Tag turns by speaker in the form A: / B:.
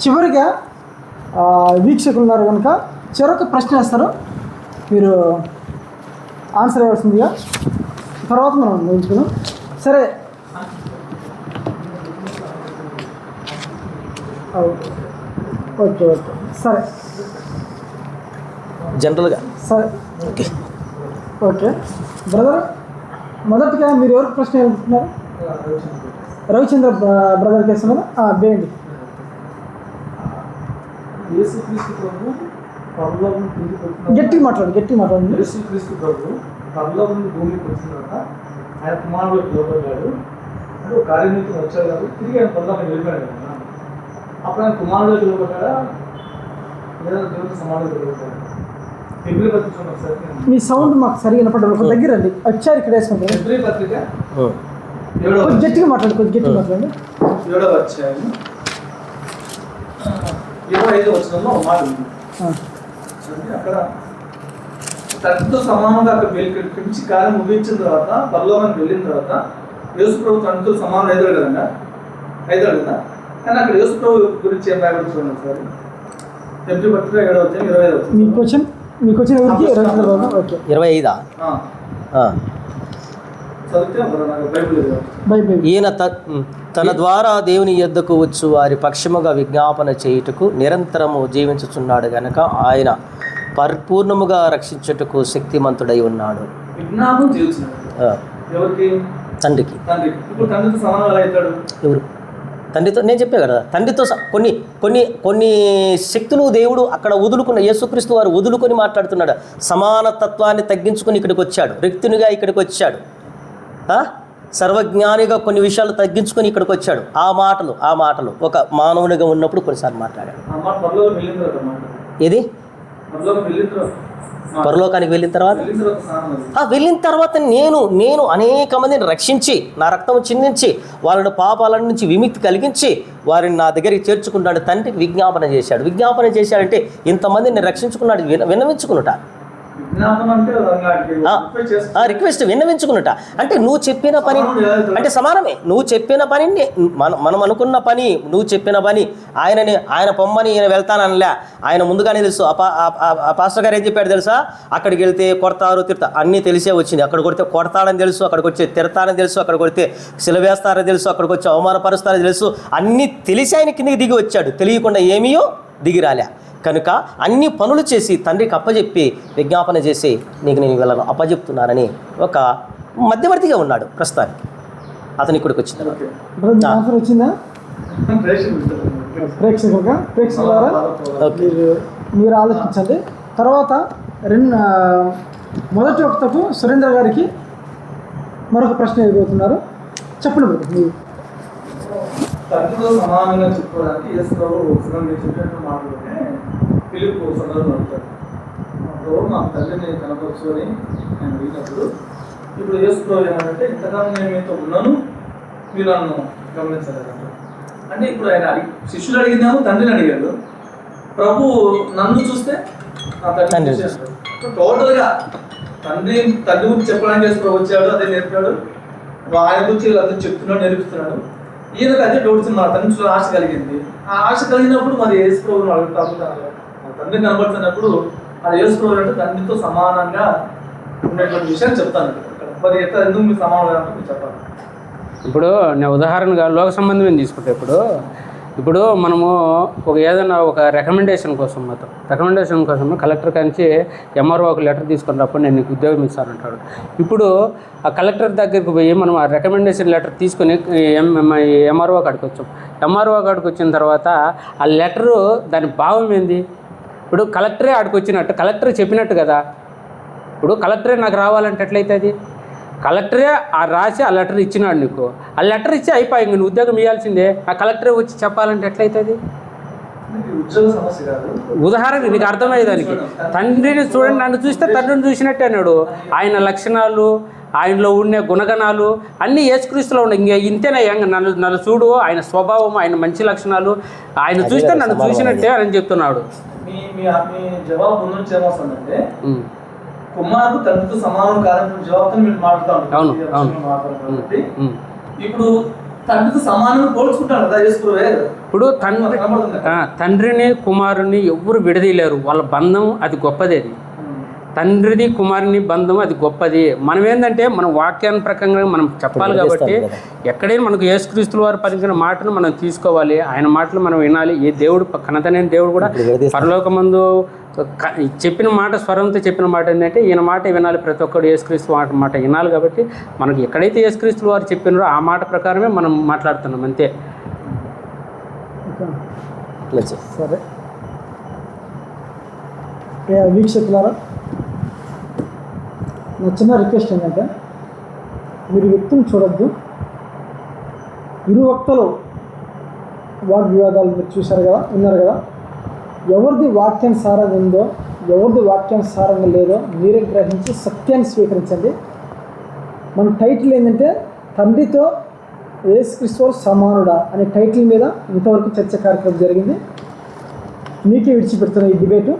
A: చివరిగా వీక్షకులు ఉన్నారు కనుక చివరికి ప్రశ్న వేస్తారు. మీరు ఆన్సర్ ఇవ్వాల్సిందిగా తర్వాత మనం నేర్చుకున్నాం సరే. Okay okay. సరే.
B: జనరల్గా.
A: సరే.
B: ఓకే.
A: ఓకే. బ్రదర్ మొదటిగా మీరు ఎవరికి ప్రశ్న వెళ్తున్నారు రవిచంద్ర బ్ర- బ్రదర్ కేసు వేయండి
C: యేసుక్రీస్తు ప్రభు పరలోకం తిరిగి వచ్చిన
A: గట్టిగా మాట్లాడు గట్టిగా మాట్లాడండి
C: యేసుక్రీస్తు ప్రభు పరలోకం భూమికి వచ్చిన తర్వాత ఆయన కుమారుడు లోపడ్డాడు అంటే ఒక కార్యనిమిత్తం వచ్చాడు కాబట్టి తిరిగి ఆయన పరలోకం వెళ్ళిపోయాడు కదా అప్పుడు ఆయన కుమారుడు లోపడ్డా లేదా దేవుడికి సమాధి లోపడ్డాడు ఫిబ్రి పత్రిక చూడండి ఒకసారి
A: మీ సౌండ్ మాకు సరిగా వినపడదు ఒక దగ్గర రండి. వచ్చారు ఇక్కడ వేసుకుంటారు గట్టిగా మాట్లాడు కొంచెం గట్టిగా మాట్లాడండి
C: ఏడవ అధ్యాయం. ఇరవై ఐదు వచ్చినంలో మాట ఉంది. అక్కడ తండ్రితో సమానంగా అక్కడ వెళ్ళి పిలిచి కార్యం ముగించిన తర్వాత పరలోకానికి వెళ్ళిన తర్వాత యేసు ప్రభు తండ్రితో సమానం ఎదురు కదండి ఎదురు కదా కానీ అక్కడ యేసు ప్రభు గురించి ఏం చూడండి సార్ ఫిబ్రి పత్రిక ఏడవ ఇరవై ఐదు
A: మీ
C: వచ్చింది
A: క్వశ్చన్ మీ క్వశ్చన్ ఎవరికి? రవిచంద్ర బాబు ఓకే.
B: ఇరవై ఐదా? ఈయన తన ద్వారా దేవుని యొద్దకు వచ్చు వారి పక్షముగా విజ్ఞాపన చేయుటకు నిరంతరము జీవించుచున్నాడు గనక ఆయన పరిపూర్ణముగా రక్షించుటకు శక్తిమంతుడై ఉన్నాడు. తండ్రికి.
C: తండ్రి ఇప్పుడు తండ్రితో సమానం ఎలా అవుతాడు.
B: ఎవరు? తండ్రితో నేను చెప్పే కదా తండ్రితో కొన్ని కొన్ని కొన్ని శక్తులు దేవుడు అక్కడ వదులుకున్న యేసుక్రీస్తు వారు వదులుకొని మాట్లాడుతున్నాడు. సమానతత్వాన్ని తగ్గించుకొని ఇక్కడికి వచ్చాడు. వ్యక్తునిగా ఇక్కడికి వచ్చాడు? సర్వజ్ఞానిగా కొన్ని విషయాలు తగ్గించుకొని ఇక్కడికి వచ్చాడు. ఆ మాటలు ఆ మాటలు. ఒక మానవునిగా ఉన్నప్పుడు కొన్నిసార్లు మాట్లాడాడు. ఏది. పరలోకానికి వెళ్ళిన తర్వాత?
C: వెళ్ళిన తర్వాత
B: నేను నేను అనేక మందిని రక్షించి నా రక్తం చిందించి వాళ్ళని పాపాల నుంచి విముక్తి కలిగించి వారిని నా దగ్గరికి చేర్చుకున్నాడు తండ్రికి విజ్ఞాపన చేశాడు. విజ్ఞాపన చేశాడంటే ఇంతమందిని రక్షించుకున్నాడు విన విన్నవించుకున్నట
C: రిక్వెస్ట్
B: విన్నవించుకున్నట. అంటే నువ్వు చెప్పిన పని? అంటే సమానమే. నువ్వు చెప్పిన పనిని మనం మనం అనుకున్న పని నువ్వు చెప్పిన పని ఆయనని ఆయన పొమ్మని ఈయన వెళ్తాననిలే. ఆయన ముందుగానే తెలుసు పాస్టర్ గారు ఏం చెప్పాడు తెలుసా? అక్కడికి వెళ్తే కొడతారు తిడతా. అన్నీ తెలిసే వచ్చింది. అక్కడ కొడితే కొడతాడని తెలుసు అక్కడికి వచ్చి తిడతాడని తెలుసు అక్కడ కొడితే సిలవేస్తారని తెలుసు అక్కడికి వచ్చి అవమానపరుస్తారని తెలుసు. అన్నీ తెలిసి ఆయన కిందకి దిగి వచ్చాడు. తెలియకుండా ఏమీయో దిగి రాలే. కనుక అన్ని పనులు చేసి తండ్రికి అప్పజెప్పి విజ్ఞాపన చేసి నీకు నేను వీళ్ళను అప్పజెప్తున్నానని ఒక మధ్యవర్తిగా ఉన్నాడు ప్రస్తుతానికి అతని ఇక్కడికి వచ్చిన
A: వచ్చిందా. ప్రేక్షకులుగా ప్రేక్షకులారా మీరు మీరు ఆలోచించండి తర్వాత రెండు మొదటి వక్తకు సురేంద్ర గారికి మరొక ప్రశ్న ఎదుగుతున్నారు చెప్పండి మీరు
C: తండ్రితో సమానంగా చెప్పుకోవడానికి యేసు ప్రభు మాటలోనే పిలుపు సందర్భం అవుతాడు అప్పుడు మా తల్లిని కనపరచు అని ఆయన అడిగినప్పుడు ఇప్పుడు యేసు ప్రభు ఏమంటే ఇంతకాలం నేను మీతో ఉన్నాను మీరు నన్ను గమనించలేదు. అంటే ఇప్పుడు ఆయన శిష్యులు అడిగిందేమో తండ్రిని అడిగాడు. ప్రభు నన్ను చూస్తే నా. ఇప్పుడు టోటల్గా తండ్రి తండ్రి గురించి చెప్పడానికి యేసు ప్రభు వచ్చాడు అదే నేర్పాడు. ఆయన గురించి వీళ్ళందరూ చెప్తున్నాడు నేర్పుతున్నాడు ఈయనకు అదే డౌట్స్ మా తండ్రి ఆశ కలిగింది. ఆ ఆశ కలిగినప్పుడు మరి యేసు ప్రభుని అడుగుతాను తండ్రి కనబడుతున్నప్పుడు అది వేసుకోవాలంటే తండ్రితో సమానంగా ఉండేటువంటి విషయం చెప్తాను. మరి ఎట్లా ఎందుకు మీరు సమానం మీరు చెప్పాలి.
D: ఇప్పుడు నేను ఉదాహరణగా లోక సంబంధమైన తీసుకుంటే ఇప్పుడు ఇప్పుడు మనము ఒక ఏదైనా ఒక రికమెండేషన్ కోసం మాత్రం రికమెండేషన్ కోసం కలెక్టర్ కంచి ఎంఆర్ఓ ఒక లెటర్ తీసుకున్నప్పుడు నేను నీకు ఉద్యోగం ఇస్తానంటాడు ఇప్పుడు ఆ కలెక్టర్ దగ్గరికి పోయి మనం ఆ రికమెండేషన్ లెటర్ తీసుకొని ఎంఆర్ఓ కాడికి వచ్చాం. ఎంఆర్ఓ కాడికి వచ్చిన తర్వాత ఆ లెటరు దాని భావం ఏంది? ఇప్పుడు కలెక్టరే ఆడికి వచ్చినట్టు కలెక్టర్ చెప్పినట్టు కదా. ఇప్పుడు కలెక్టరే నాకు రావాలంటే ఎట్లయితుంది? కలెక్టరే ఆ రాసి ఆ లెటర్ ఇచ్చినాడు నీకు. ఆ లెటర్ ఇచ్చి అయిపోయి నువ్వు ఉద్యోగం ఇవ్వాల్సిందే ఆ కలెక్టరే వచ్చి చెప్పాలంటే ఎట్లయితుంది? ఉదాహరణ నీకు అర్థమయ్యేదానికి తండ్రిని చూడండి నన్ను చూస్తే తండ్రిని చూసినట్టే అన్నాడు. ఆయన లక్షణాలు ఆయనలో ఉండే గుణగణాలు అన్నీ యేసుక్రీస్తులో ఉన్నాయి. ఇంక ఇంతేనే నన్ను నన్ను చూడు ఆయన స్వభావం ఆయన మంచి లక్షణాలు. ఆయన చూస్తే నన్ను చూసినట్టే అని చెప్తున్నాడు.
C: కుమారుడు తండ్రితో సమానం కాదని జవాబుతో మీరు మాట్లాడుతూ ఉంటారు.
D: అవును, అవును.
C: ఇప్పుడు
D: ఇప్పుడు తండ్రి తండ్రిని కుమారుని ఎవ్వరు విడదీయలేరు. వాళ్ళ బంధం అది గొప్పది అది తండ్రిది కుమారుని బంధం అది గొప్పది. మనం ఏంటంటే మన వాక్యాన్ని ప్రకారంగా మనం చెప్పాలి కాబట్టి ఎక్కడైనా మనకు యేసుక్రీస్తుల వారు పలికిన మాటను మనం తీసుకోవాలి. ఆయన మాటలు మనం వినాలి. ఏ దేవుడు కనతనైన దేవుడు కూడా పరలోకమందు చెప్పిన మాట స్వరంతో చెప్పిన మాట ఏంటంటే ఈయన మాట వినాలి. ప్రతి ఒక్కడు యేసుక్రీస్తు మాట మాట వినాలి కాబట్టి మనకి ఎక్కడైతే యేసుక్రీస్తుల వారు చెప్పినారో ఆ మాట ప్రకారమే మనం మాట్లాడుతున్నాం. అంతే.
A: సరే. ఏ వీక్షకులారా? నా చిన్న రిక్వెస్ట్ ఏంటంటే మీరు వ్యక్తిని చూడొద్దు. ఇరు వక్తలు వాగ్ వివాదాలు మీరు చూశారు కదా విన్నారు కదా? ఎవరిది వాక్యానుసారంగా ఉందో ఎవరిది వాక్యానుసారంగా లేదో మీరే గ్రహించి సత్యాన్ని స్వీకరించండి. మన టైటిల్ ఏంటంటే తండ్రితో యేసుక్రీస్తు సమానుడా అనే టైటిల్ మీద ఇంతవరకు చర్చ కార్యక్రమం జరిగింది. మీకే విడిచిపెడుతున్న ఈ డిబేటు